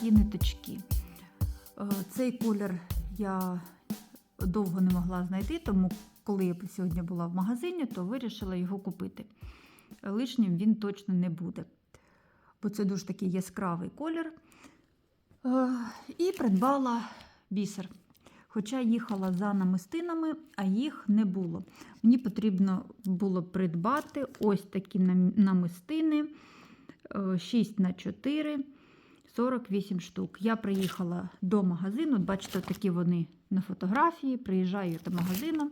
такі ниточки. Е, Цей колір я довго не могла знайти, тому коли я сьогодні була в магазині, то вирішила його купити. Лишнім він точно не буде, бо це дуже такий яскравий колір. Е, І придбала бісер. Хоча їхала за намистинами, а їх не було. Мені потрібно було придбати ось такі намистини 6 на 4 48 штук. Я приїхала до магазину, бачите, такі вони на фотографії. Приїжджаю до магазину.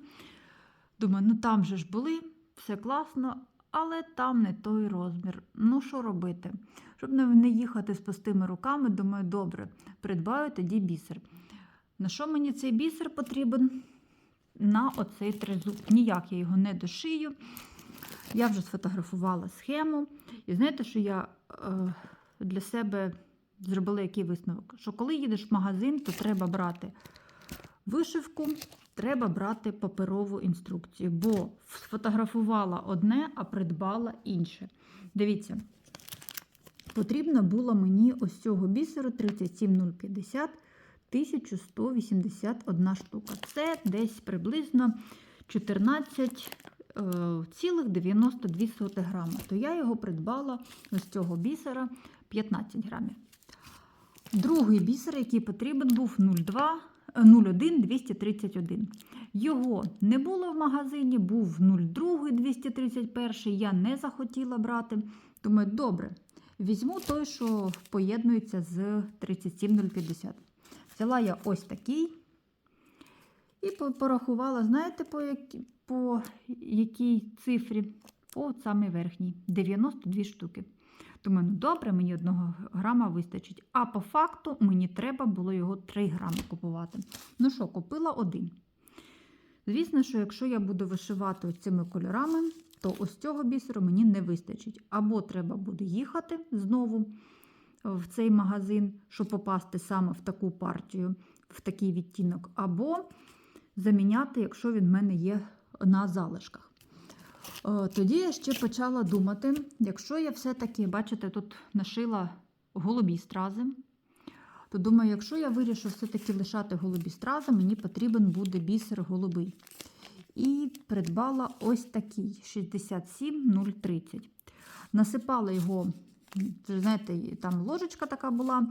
Думаю, ну там же ж були, все класно, але там не той розмір. Ну, що робити? Щоб не- їхати з пустими руками, думаю, добре, придбаю тоді бісер. На що мені цей бісер потрібен? На оцей тризуб. Ніяк я його не дошию. Я вже сфотографувала схему. І знаєте, що я е, для себе зробила який висновок? Що коли їдеш в магазин, то треба брати вишивку, треба брати паперову інструкцію, бо сфотографувала одне, а придбала інше. Дивіться, потрібно було мені ось цього бісеру 37050 1181 штука. Це десь приблизно 14,92 грама. То я його придбала з цього бісера 15 грамів. Другий бісер, який потрібен був 02 01 231. Його не було в магазині, був 02 231. Я не захотіла брати. Думаю, добре, візьму той, що поєднується з 37050. Взяла я ось такий і порахувала, знаєте, по, які, по якій цифрі? По самій верхній 92 штуки. Думаю, ну добре, мені одного грама вистачить. А по факту мені треба було його 3 грами купувати. Ну що, купила один. Звісно, що якщо я буду вишивати цими кольорами, то ось цього бісеру мені не вистачить. Або треба буде їхати знову в цей магазин, щоб попасти саме в таку партію, в такий відтінок, або заміняти, якщо він в мене є на залишках. Е, Тоді я ще почала думати, якщо я все-таки, бачите, тут нашила голубі стрази, то думаю, якщо я вирішу все-таки лишати голубі стрази, мені потрібен буде бісер голубий. І придбала ось такий 67030. Насипала його, знаєте, там ложечка така була.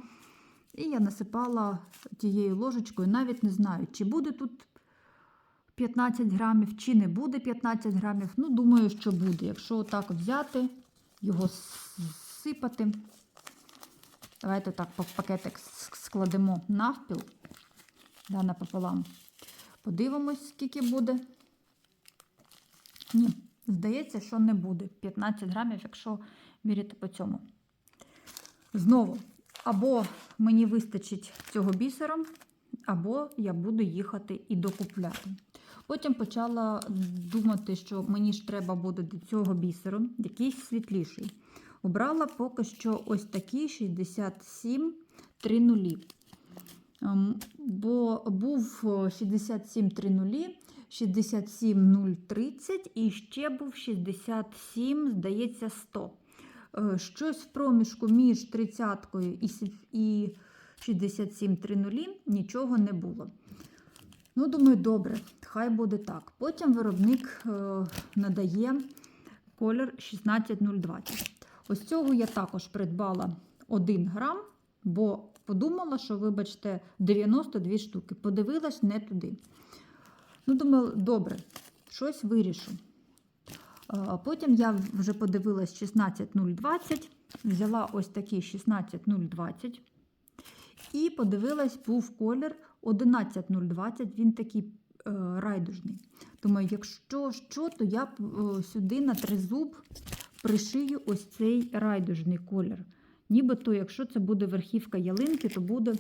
І я насипала тією ложечкою, навіть не знаю, чи буде тут 15 грамів, чи не буде 15 грамів. Ну, думаю, що буде. Якщо отак взяти, його сипати. Давайте так па- пакетик складемо навпіл, да, напополам. Подивимось, скільки буде. Ні, здається, що не буде. 15 грамів, якщо міряти по цьому. Знову, або мені вистачить цього бісера, або я буду їхати і докупляти. Потім почала думати, що мені ж треба буде до цього бісеру, якийсь світліший. Обрала поки що ось такий 67 30. Ем, Бо був о, 67 30, 67 030 і ще був 67, здається, 100. Е, Щось в проміжку між 30 і сі- і 67 30 нічого не було. Ну, думаю, добре, хай буде так. Потім виробник е, надає колір 16020. Ось цього я також придбала 1 грам, бо подумала, що, вибачте, 92 штуки. Подивилась не туди. Ну, думаю, добре, щось вирішу. Е, Потім я вже подивилась 16020, взяла ось такий 16020. І подивилась, був колір 11020, він такий е, райдужний. Думаю, якщо що, то я е, сюди на тризуб пришию ось цей райдужний колір. Нібито, якщо це буде верхівка ялинки, то буде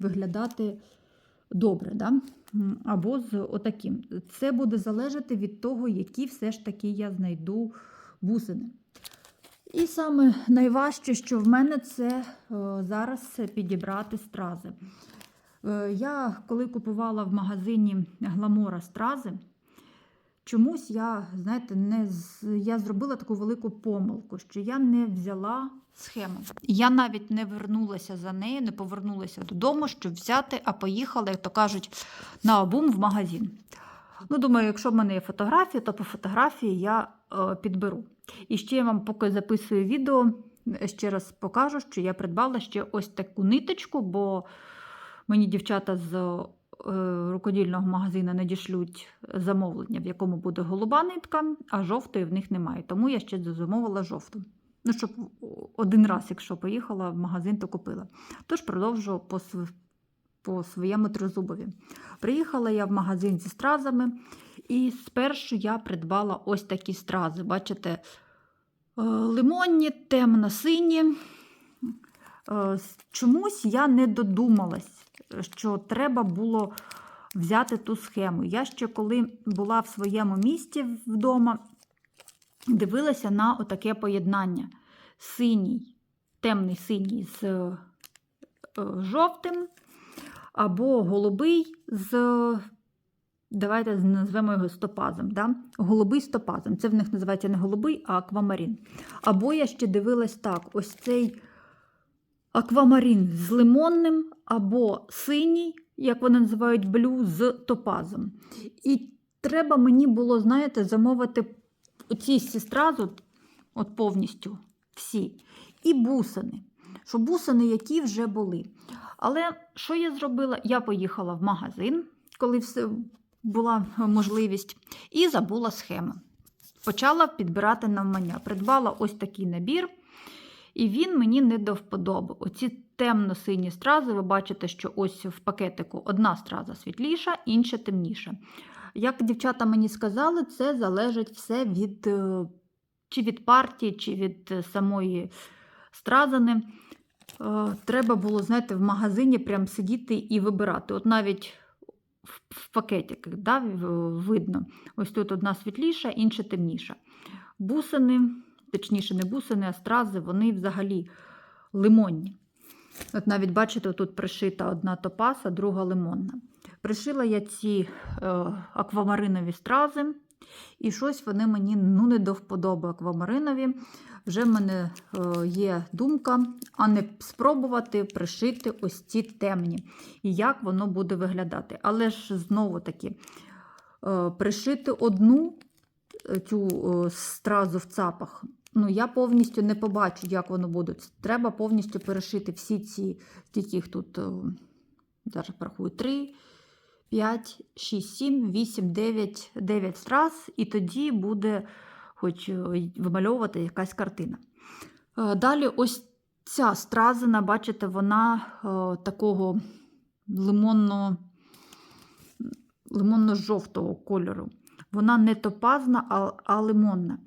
виглядати добре. Да? Або з отаким. Це буде залежати від того, які все ж таки я знайду бусини. І саме найважче, що в мене це е, зараз підібрати стрази. Е, Я коли купувала в магазині гламора стрази, чомусь я, знаєте, не я зробила таку велику помилку, що я не взяла схему. Я навіть не вернулася за нею, не повернулася додому, щоб взяти, а поїхала, як то кажуть, на обум в магазин. Ну, думаю, якщо в мене є фотографія, то по фотографії я е, підберу. І ще я вам, поки записую відео, е, ще раз покажу, що я придбала ще ось таку ниточку, бо мені дівчата з е, рукодільного магазину надішлють замовлення, в якому буде голуба нитка, а жовтої в них немає. Тому я ще замовила жовту. Ну, щоб один раз, якщо поїхала в магазин, то купила. Тож продовжу по, по своєму тризубові. Приїхала я в магазин зі стразами, і спершу я придбала ось такі стрази. Бачите, е, лимонні, темно-сині. Е, Чомусь я не додумалась, що треба було взяти ту схему. Я ще коли була в своєму місті вдома, дивилася на отаке поєднання: синій, темний синій з е, жовтим, або голубий з. Давайте назвемо його стопазом. Да? Голубий стопазом. Це в них називається не голубий, а аквамарін. Або я ще дивилась так: ось цей аквамарін з лимонним, або синій, як вони називають блю, з топазом. І треба мені було, знаєте, замовити оці всі стразу, от повністю всі, і бусини. Що бусини, які вже були. Але що я зробила? Я поїхала в магазин, коли все була можливість, і забула схему. Почала підбирати навмання. Придбала ось такий набір, і він мені не до вподоби. Оці темно-сині стрази, ви бачите, що ось в пакетику одна страза світліша, інша темніша. Як дівчата мені сказали, це залежить все від е, чи від партії, чи від е, самої стразани. Е, Треба було, знаєте, в магазині прям сидіти і вибирати. От навіть в, пакетиках да, видно. Ось тут одна світліша, інша темніша. Бусини, точніше, не бусини, а стрази, вони взагалі лимонні. От навіть бачите, тут пришита одна топаса, друга лимонна. Пришила я ці е, аквамаринові стрази, і щось вони мені ну, не до вподоби аквамаринові. Вже в мене е, є думка, а не спробувати пришити ось ці темні. І як воно буде виглядати. Але ж знову таки, е, пришити одну е, цю е, стразу в цапах. Ну, я повністю не побачу, як воно буде. Треба повністю перешити всі ці, скільки їх тут, е, зараз порахую, 3, 5, 6, 7, 8, 9, 9 страз, і тоді буде хоч е, вимальовувати якась картина. Е, Далі ось ця стразина, бачите, вона такого лимонно, лимонно-жовтого кольору. Вона не топазна, а лимонна.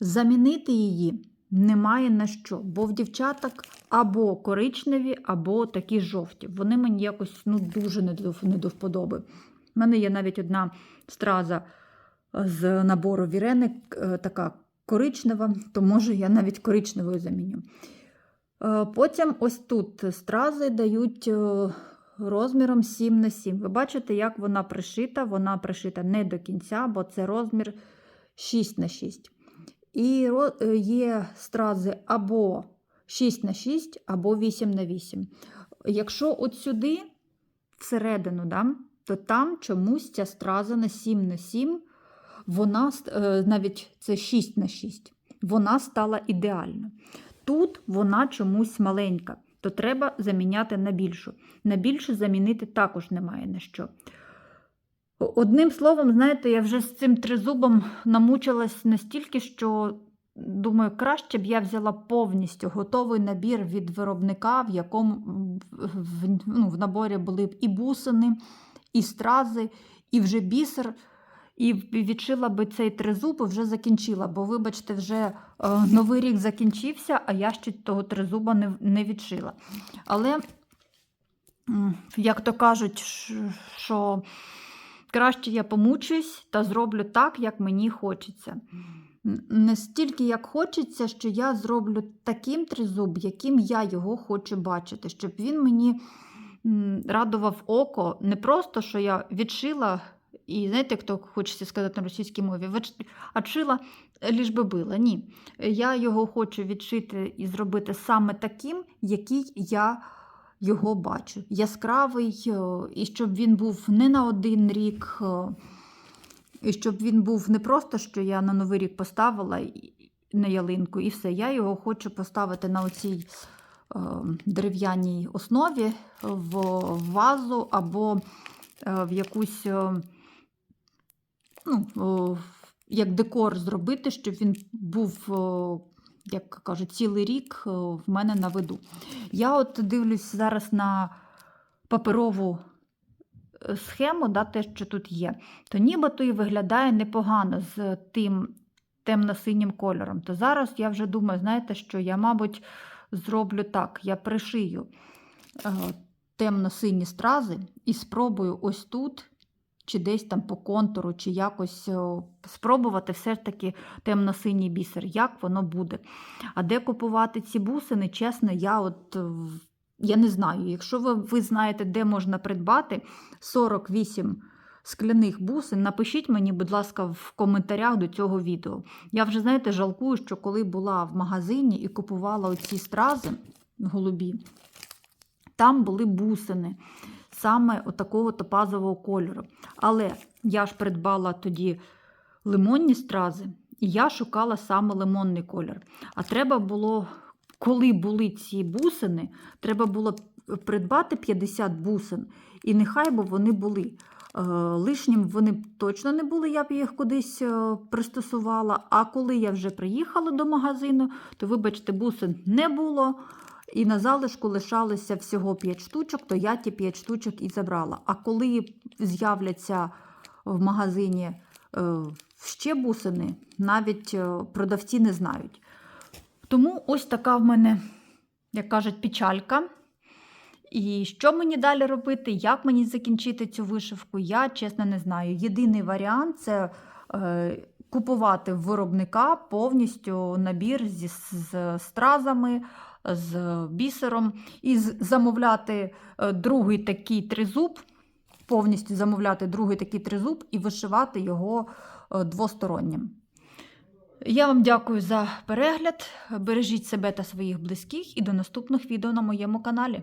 Замінити її немає на що, бо в дівчаток або коричневі, або такі жовті. Вони мені якось ну, дуже не до, вподоби. У мене є навіть одна страза з набору віреник, е, така коричнева, то може я навіть коричневою заміню. Е, Потім ось тут стрази дають е, розміром 7 на 7. Ви бачите, як вона пришита. Вона пришита не до кінця, бо це розмір 6 на 6. І е, є стрази або 6 на 6, або 8 на 8. Якщо от сюди, всередину, да, то там чомусь ця страза на 7 на 7, вона е, навіть це 6 на 6, вона стала ідеально. Тут вона чомусь маленька, то треба заміняти на більшу. На більшу замінити також немає на що. Одним словом, знаєте, я вже з цим тризубом намучилась настільки, що думаю, краще б я взяла повністю готовий набір від виробника, в якому в, ну, в наборі були б і бусини, і стрази, і вже бісер. І відшила би цей тризуб і вже закінчила. Бо, вибачте, вже е, новий рік закінчився, а я ще того тризуба не, не відшила. Але, як то кажуть, що краще я помучусь та зроблю так, як мені хочеться. Не стільки як хочеться, що я зроблю таким тризуб, яким я його хочу бачити, щоб він мені радував око. Не просто, що я відшила і знаєте, хто хочеться сказати на російській мові, «Вач- отшила, ліж би била. Ні. Я його хочу відшити і зробити саме таким, який я його бачу. Яскравий, е, і щоб він був не на один рік, е, і щоб він був не просто, що я на Новий рік поставила на ялинку, і все. Я його хочу поставити на оцій е, дерев'яній основі в вазу або в якусь, ну, як декор зробити, щоб він був, як кажуть, цілий рік в мене на виду. Я от дивлюсь зараз на паперову е, схему, да, те, що тут є, то нібито і виглядає непогано з тим темно-синім кольором. То зараз я вже думаю, знаєте, що я, мабуть, зроблю так: я пришию е, темно-сині стрази і спробую ось тут, чи десь там по контуру, чи якось спробувати все ж таки темно-синій бісер, як воно буде. А де купувати ці бусини, чесно, я от. е, Я не знаю, якщо ви, ви знаєте, де можна придбати 48 скляних бусин, напишіть мені, будь ласка, в коментарях до цього відео. Я вже, знаєте, жалкую, що коли була в магазині і купувала оці стрази голубі, там були бусини саме отакого топазового кольору. Але я ж придбала тоді лимонні стрази, і я шукала саме лимонний колір. А треба було, коли були ці бусини, треба було придбати 50 бусин, і нехай би вони були. Е, Лишнім вони точно не були, я б їх кудись е, пристосувала. А коли я вже приїхала до магазину, то, вибачте, бусин не було. І на залишку лишалося всього 5 штучок, то я ті 5 штучок і забрала. А коли з'являться в магазині е, ще бусини, навіть е, продавці не знають. Тому ось така в мене, як кажуть, печалька. І що мені далі робити, як мені закінчити цю вишивку, я чесно не знаю. Єдиний варіант це е, купувати в виробника повністю набір зі з стразами, з бісером, і замовляти е, другий такий тризуб, повністю замовляти другий такий тризуб і вишивати його е, двостороннім. Я вам дякую за перегляд. Бережіть себе та своїх близьких і до наступних відео на моєму каналі.